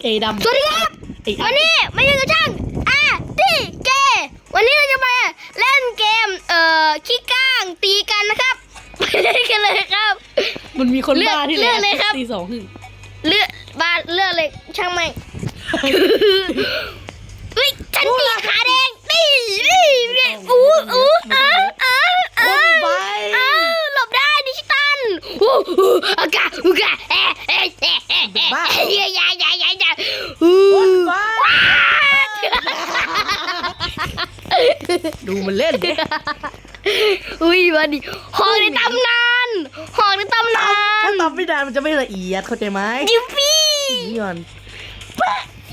เกย์ดำสวัสดีครับไอ้วันนี้ไม่ใช่กระช่างอาตีเกวันนี้เราจะมาเล่นเกมเอ่อขี้ก้างตีกันนะครับไปเล่นกันเลยครับ มันมีคนเลือกบ้าที่เลือกเลยครับ ตีสองหนึ่งเลือกบาเลือกเลยช่างไม่งเฮ้ยฉันตีขาแดงนี่นี่นี่อู้อู้เออเออเอ คน อ ไป เออหลบได้ดิจิตันอู้อู้อากาอุกาเอ๊ะเอ๊ะเอ๊ะเอ๊ะเอ๊ะ บ้า เอ๊ะยายายายายาอู้ คนไป ว้า ดูมันเล่นดิ อุ้ยมาดิหอกในตำนานหอกในตำนานถ้าตอบไม่ได้มันจะไม่ละเอียดเข้าใจไหมยิปปี้นี่ก่อน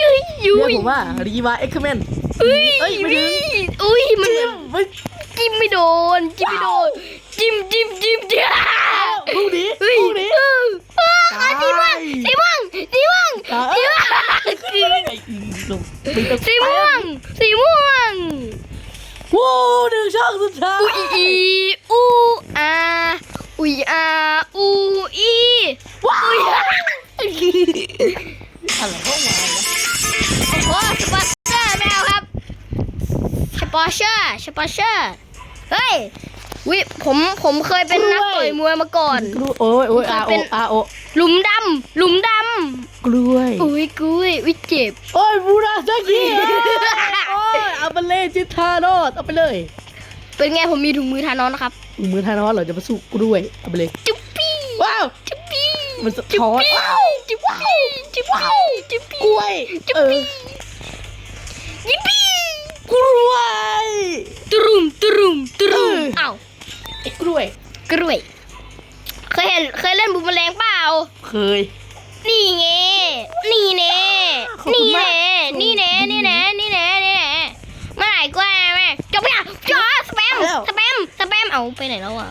ยุยยุเรียกยผมว่ารีวาเอ็กซ์แมนอุ้ยเอ้ยไม่ถึงอุ้ยมันจิ้มไม่จิ้มไม่โดนจิ้มไม่โดนจิ้มจิ้มจิ้มจิ้มดูดิเฮ้ยดูดิเออเออขาสีม่วงสีม่วงสีม่วงตายสีม่วงไอ้ลงไม่ต้องสีม่วงสีม่วงโว้วหนึ่งช่องสุดท้ายอุยอีอูอาอุยอาอูอีว้าวอุยอาอะไรเข้ามาวะโอ้สปอนเซอร์แมวครับสปอนเซอร์สปอนเซอร์เฮ้ยวิผมผมเคยเป็นนักต่อยมวยมาก่อนกล้วยโอ้ยโอ้ยเคอายโอเป็นอาโอหลุมดำหลุมด กล้วยำอุ้ยกุ้ยวิเจ็บ โอ้ยบูราซากิโอ้ยเอาไปเลยจิทาโนสเอาไปเลย เป็นไงผมมีถุงมือทานอนนะครับมือทานอสเราจะมาสู้กล้วยเอาไปเลย จุ๊บปี้ว้าวจุ๊บปี้มันสะจุ๊บท้อนปี้ว้าวจุ๊บปี้จุ๊บปี้จุ๊บปี้กล้วยจุ๊บเออปี้ยิปปี้กล้วยตรุมตรุมตรุมเอออ้าวไอ้กล้วยกล้วย เคยเห็นเคยเล่นบูมแมลงเปล่า เคย นี่ไง นี่แน่ขอบคุนี่ณมากแน่นี่แน่นี่แน่นี่แน่นี่แน่เมื่อไหร่ก็แม่จบไปอะจอสแปมสแปมสแปมเอาไปไหนแล้วอะ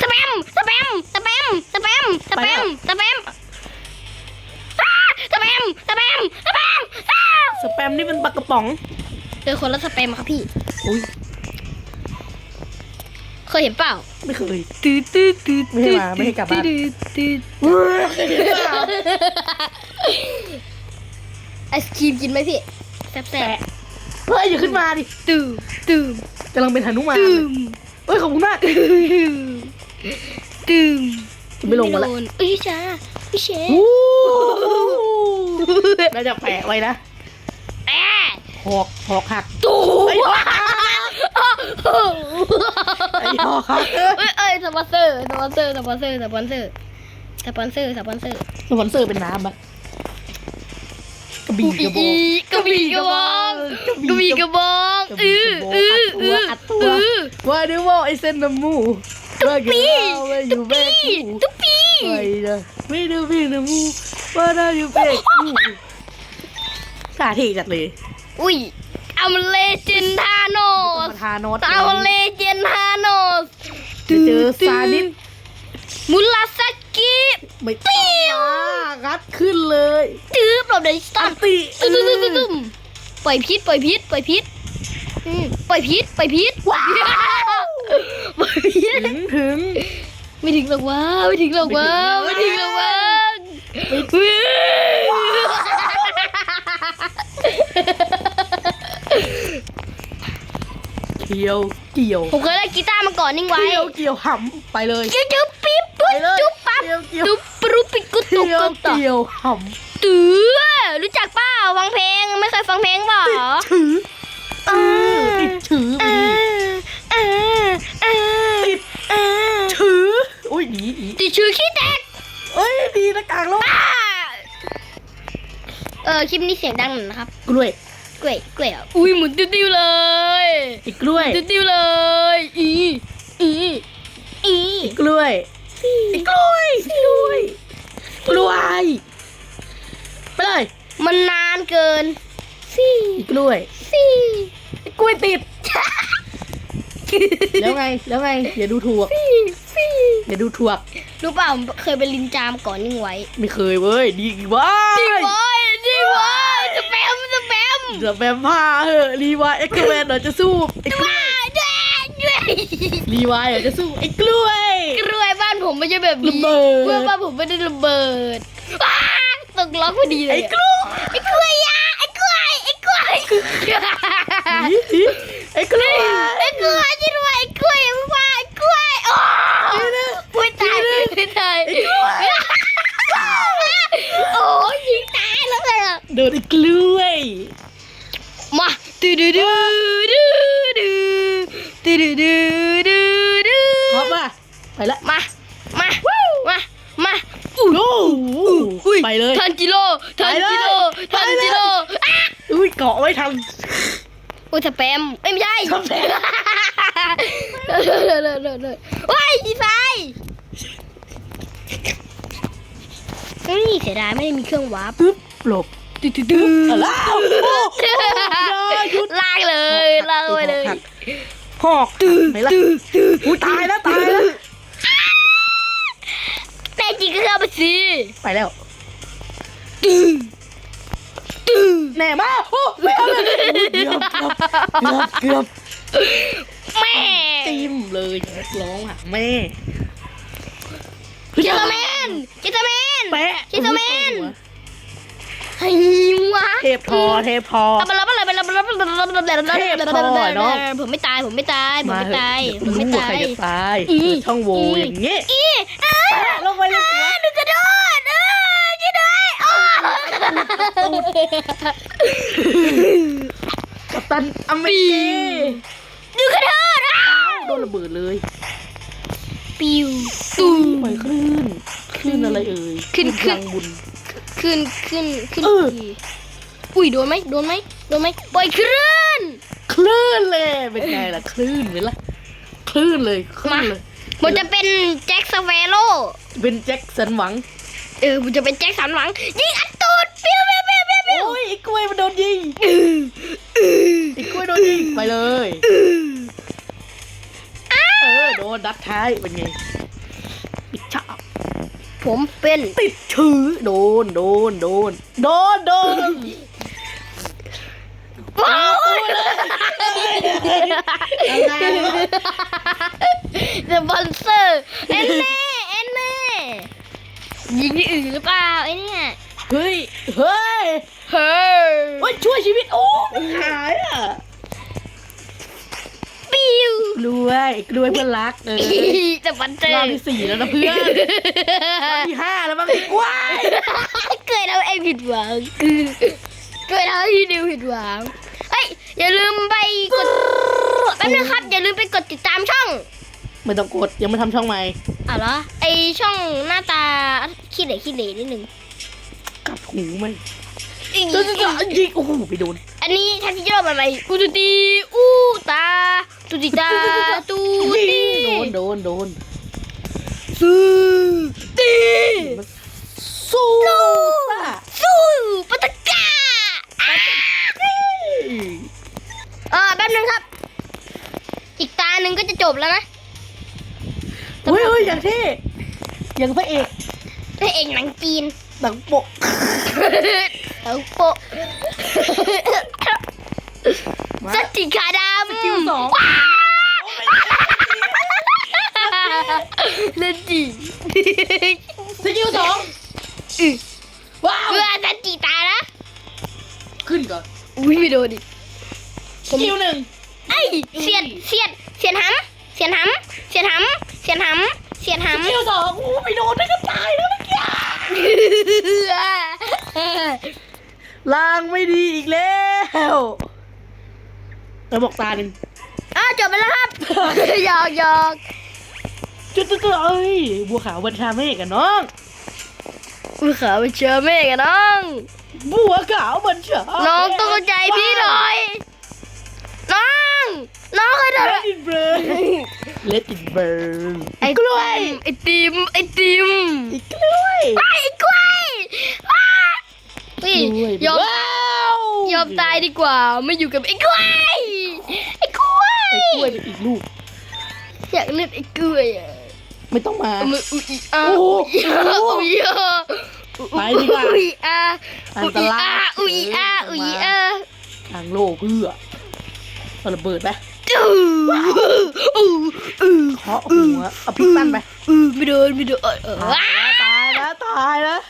สแปมสแปมสแปมสแปมสแปมสแปมอ้าสแปมสแปมสแปมอ้าสแปมนี่เป็นปลากระป๋อง เจอคนละสแปมครับพี่ อุ้ย เคยเห็นเปล่าไม่เคย ตืดตืดตืดไม่ให้มาไม่ให้กลับบ้าน ตืดตืดไอศครีมกินไหมพี่แซ่บแปะเฮ้ยอย่าขึ้นมาดิๆตื่มตื่มกำลังเป็นหนุมานตื่มเฮ้ยขอบคุณมาก ตื่มไม่ลงมาละโดนเอ้ยจ้าพี่เชฟโอ้น่าจะแปะไว้นะแอะหอกหอกหักตู่ไอ้หอกหัก ไอ้หอกหักเอ้ยเอ้ยเอ้ยสปอนเซอร์สปอนเซอร์สปอนเซอร์สปอนเซอร์สปอนเซอร์สปอนเซอร์สปอนเซอร์เป็นน้ำอะกระบี่กระบองกระบี่กระบองกระบี่กระบองเออเออเอออัดตัวเออว่าดูว่าไอเซนน้ำมูว่ากินเหล้าว่าอยู่แบกกูตุ๊ปปี้ไปนะไม่ดูพี่น้ำมูว่าได้อยู่แบกกูสาธิจัดเลยอุ้ย อัมเลเจนทาโนมาสทานอสอัมเลเจนทาโนสจะเจอซานิสมุลาสกิไม่ตีงัดขึ้นเลยจืบเราเดนสตัอันนติตึ้มตึ้มตึ้มตึ้มปล่อยพิษปล่อยพิษปล่อยพิษอืมปล่อยพิษปล่อยพิษว้าวปล่อยพิษถึงถึงไม่ถึงหรอกว่าไม่ถึงหรอกว่าไม่ไม่ถึถึงงหรอกว่า เกี่ยวเกี่ยวผมเคยเล่นกีตาร์มาก่อนนิ่งไว้ เกี่ยวเกี่ยวหำไปเลย จุ๊บจุ๊บปิ๊บไปปุ๊บเลยจุ๊บปั๊บเกี่ยวเกี่ยว จุ๊บปรุปิกุตุเกี่ยวกุตะเกี่ยวหตื้อรู้จักเปล่าฟังเพลงไม่เคยฟังเพลงเปล่าำถือเออติดถือไปอ่าดิอ่าอ่าติดอ่าถืออุ้ยหนีหนีติดชื่อขี้แตกเอ้ยดีนะกลางโลกอ่าเออคลิปนี้เสียงดังหน่อยนะครับกล้วย กล้วยกล้วยอะอุ้ยหมุนติ้วๆเลยอีกกล้วยติ้วๆเลย อีอีอีอีกกล้วยอีกกล้วยกล้วยกล้วยไปเลยมันนานเกินสี่อีกกล้วยสี่อีกกล้วยติดแล้วไงแล้วไงอย่าดูถูกสี่สี่อย่าดูถูกรู้เปล่าเคยเป็นลินจามก่อนนิ่งไว้ ไม่เคยเว้ยดีกี่ว้าจริงยเว้ย จะแบบห้าเหออรีวายเอ็กเกอร์แมนเราจะสู้ไอ้กล้วยรีวายเราจะสู้ไอ้กล้วยกล้วยบ้านผมไม่ใช่แบบนี้ระเบิดบ้านผมไม่ได้ระเบิดว้าตกล็อกพอดีเลยไอ้กล้วยไอ้กล้วยยาไอ้กล้วยไอ้กล้วยไอ้กล้วยไอ้กล้วย ไปเลยทันจิโร่ทันจิโร่ไปทันเลยจิโร่อะอุ้ยเกาะไว้ทันอุ้ยสแปมเอ้ยไม่ใช่สแปมเดินเดินเดินเดินเดินว้ายดีไฟเฮ้ยเสียดายไม่ได้มีเครื่องวาร์ปปึ๊บหลบตึ๊ดตึ๊ดตึ๊ดอะไรโอ้โหอย่าหยุดลากเลยลากไปเลยหอกไหนล่ะอุ้ยตายแล้วตายแล้วแต่จริงก็เข้าไปสิไปแล้ว แน่มากโอ้ไม่เอาเลยเกือบเกือบเกือบเกือบแม่จิ้มเลยร้องหาแม่คิสเมนคิสเมนแปะคิสเมนไอ้วะเทพทอเทพทอเอาไปแล้วไปแล้วไปแล้วไปแล้วไปแล้วไปแล้วเทพทอเนอะผมไม่ตายผมไม่ตายผมไม่ตายผมไม่ว่าตายจะตายอีเปิดช่องโหว่อย่างงี้อีเอ้ย ลงไปเลยหัว หนูกระโดดเออช่วยด้วยอ้าว กัปตันอเมริกาหนูกระโดดอ้าวโดนระเบิดเลยปิวตูมปล่อยคลื่นคลื่นอะไรเอ่ยขึ้นขึ้น พลังบุญ ขึ้นขึ้นขึ้นเออ ทีอุ้ยโดนไหมโดนไหมโดนไหมปล่อยคลื่น คลื่นเลยเป็นไงล่ะคลื่นไหมล่ะคลื่นเลยคลื่นเลยมันจะเป็นแจ็คสเวโร่เป็นแจ็คสันหวังเออมันจะเป็นแจ็คสันหวังยิงอัดตูดปิ้วปิ้วปิ้วปิ้วปิ้ว โอ้ยไอ้กล้วยมันโดนยิงไอ้กล้วยโดนยิงไปเลยเออโดนดัดท้ายเป็นไงปิดฉากผมเป็นติดชื้อโดนโดนโดนโดนโดนว้าวเดอะบอนเซอร์เอ็นเน่เอ็นเน่ยิงที่อื่นหรือเปล่าไอ้เนี่ยเฮ้ยเฮ้ย เฮ้ยว่าช่วยชีวิตโอ้มันหายอะปิ้วกล้วยกล้วยเพื่อนรักเออเดอะบอนเซอรอบร์ที่สี่แล้วนะเพื่อนรอบที่ห้าแล้วมั้งไอ้กล้วยเกิดเอาเองผิดหวังเกิดเอาที่ดิวผิดหวังเฮ้ยอย่าลืมไปกดแป๊บนึงครับ อย่าลืมไปกดติดตามช่องไม่ต้องกดยังไม่ทำช่องใหม่อะเหรอไอช่องหน้าตาขี้เหร่ขี้เหร่นิดนึงกัดหูมัน อีจะจะจะยิงโอ้โหไปโดนอันนี้ทันทีโร่แบบไหนอูตูตีอูตาตูติตาตูยิตีงโดนโดนโดนสู้ตีมันสู้ซ่าสู้ปะตะกาเออแป๊บนึงครับ อีกตาหนึ่งก็จะจบแล้วนะเฮ้ยเฮ้ยอย่างเท่อย่างพระเอกพระเอกหนังจีนหนังปก เอาโปะมาสติขาดำสกิลสองว้าวเล่นจีสกิลสองว้าวเพื่อสติตายนะ ขึ้นก่อน อุ้ยไม่โดนดิสกิลหนึ่งไอ้ยเสียนเสียนเสียนหำเสียนหำเสียนหำเสียนหำเสียนสหำกิลสองโอ้ไปโดนได้ก็ตายแล้วเมื่อกี้ ลางไม่ดีอีกแล้วแล้วบอกตาหนึ่งอ้าวจบไปแล้วครับ หยอกหยอกจุดจุดจุดเอ้ยบัวขาวบัญชาเมฆกันน้องอุ้ยขาไปเจอแม่กันน้อง บัวขาวบัญชาน้องต้องเข้าใจพี่หน่อย น้อง น้องเคยทำ Let it burn Let it burn ไอ้กล้วย ไอ้ติมไอ้ติมไอ้กล้วย ไอ้กล้วยว้าอุ้ ยกล้วยยอมว้าวยอมตายดีกว่า ไม่อยู่กับไอ้กล้วยไอ้กล้วยไอ้กล้วยเป็นอีกลูก อยากเล่นไอ้กล้วยอะไม่ต้องมาเอามืออุ้ยอะโอ้โห อุ้ยอะอุ้ยอะไปดีกว่า อุ้ยอะอัอุ้นตยราอะยอุ้ยอะเอออุ้ยมาอะทางโลกเพื่อเอาระเบิดไปอู้อู้อู้ เคาะหัวเอาพริกปั้นไปอู้ไม่โดนไม่โดนเออเออว้าตายแล้วตายแล้ว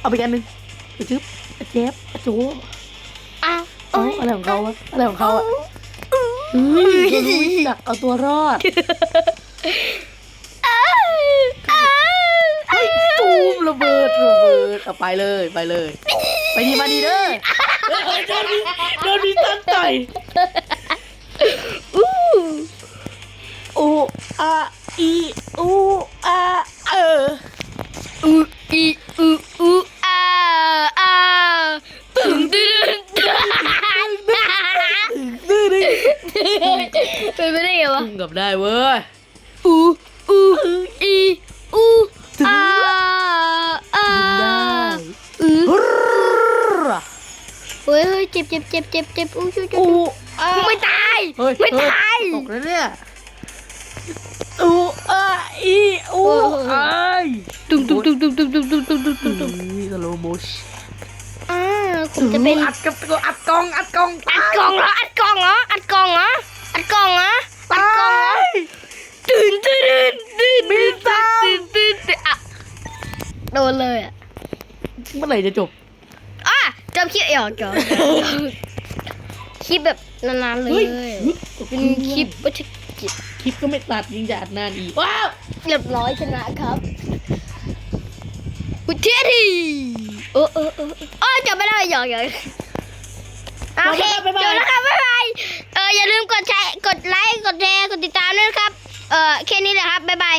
เอาไปกันหนึ่ง ไปจึ๊บไอ้เจ็บไอ้โจอ้าวเอ้าอะไรของเขาวะอะไรของเขาอะเฮ้ยเขารู้วิธีดักเอาตัวรอดอ้าวอ้าวเฮ้ยตูมระเบิดระเบิดเอาไปเลยไปเลยอ้าวไปดีมาดีเด้อเฮ้ยโดนมีโดนมีตันต่อยอู้อูอาอีอูอาเอออูอีอูอูอาอาตึงตึงตึง ดื้อดิ เป็นไปได้ไงวะกับได้เว้ย อูอูอีอูอาอาอือฮึรเฮ้ยเฮ้ยเจ็บเจ็บเจ็บเจ็บเจ็บอู้ช่วยช่วยอูช่วยอาไม่ตายเฮ้ยไม่เฮ้ยตายตกแล้วเนี่ยอูอาอีอูไอตุ้มตุ้มตุ้มตุ้มตุ้มตุ้มตุ้มตุ้มตุ้มตุ้มตุ้มนี่สโลโมชอ่าผมจะเป็นอัดกับอัดกล้องอัดกล้องอัดกล่องเหรออัดกล่ องเหรอ อัดกล่องเหรอ อัดกล่องเหรอ อัดกล่องเหรอ ตื่นตื่นตื่นตื่นตื่นตื่นตื่นอะโดนเลยอะเมื่อไหร่จะจบอะจำคลิปเอ๋อจอคลิปแบบนานๆเลย เป็นคลิปวัชกิจคลิปก็ไม่ตัดยิงจะอัดนานอีก ว้าวเรียบร้อยชนะครับอุยเทียดีเออเออเออเออจำไม่ได้หยอกหยอก โอเคจบแล้วครับบ๊ายบายเอออย่าลืมกดแชร์กดไลค์กดแชร์กดติดตามด้วยนะครับเออแค่นี้แหละครับบ๊ายบาย